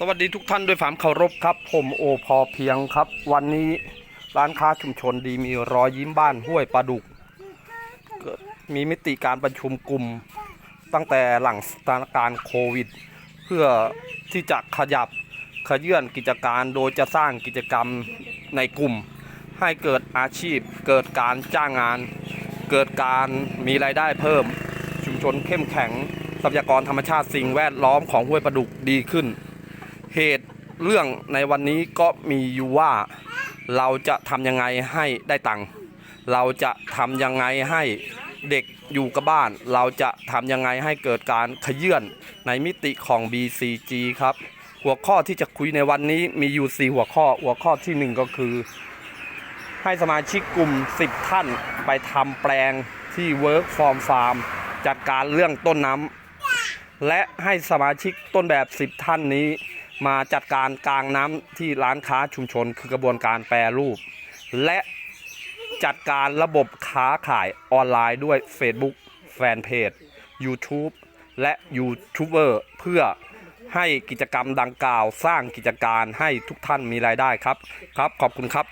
สวัสดีทุกท่านด้วยความเคารพครับ ผมโอพอเพียงครับ วันนี้ร้านค้าชุมชนดีมีรอยยิ้มบ้านห้วยปลาดุก มีมิติการประชุมกลุ่ม ตั้งแต่หลังสถานการณ์โควิด เพื่อที่จะขยับขยื่นกิจการโดยจะสร้างกิจกรรมในกลุ่ม ให้เกิดอาชีพ เกิดการจ้างงาน เกิดการมีรายได้เพิ่ม ชุมชนเข้มแข็งทรัพยากรธรรมชาติสิ่งแวดล้อมของห้วยปลาดุกดีขึ้น เหตุเรื่องในวันนี้ก็มีอยู่ว่าเราจะทำยังไงให้ได้ตังค์เราจะทำยังไงให้เด็กอยู่กับบ้าน เราจะทำยังไงให้เกิดการขยื่นในมิติของ BCG ครับ หัวข้อที่จะคุยในวันนี้มีอยู่ 4 หัวข้อ หัวข้อทีหนึ่1 ก็คือ ให้สมาชิกกลุ่ม 10 ท่านไปทำแปลงที่ Work From Farm จัดการเรื่องต้นน้ำและให้สมาชิกต้นแบบ 10 ท่านนี้ มาจัดการกลางน้ำที่ร้านค้าชุมชน คือกระบวนการแปรรูป และจัดการระบบค้าขายออนไลน์ด้วย Facebook แฟนเพจ YouTube และยูทูบเบอร์เพื่อให้กิจกรรมดังกล่าวสร้างกิจการให้ทุกท่านมีรายได้ครับ ครับขอบคุณครับ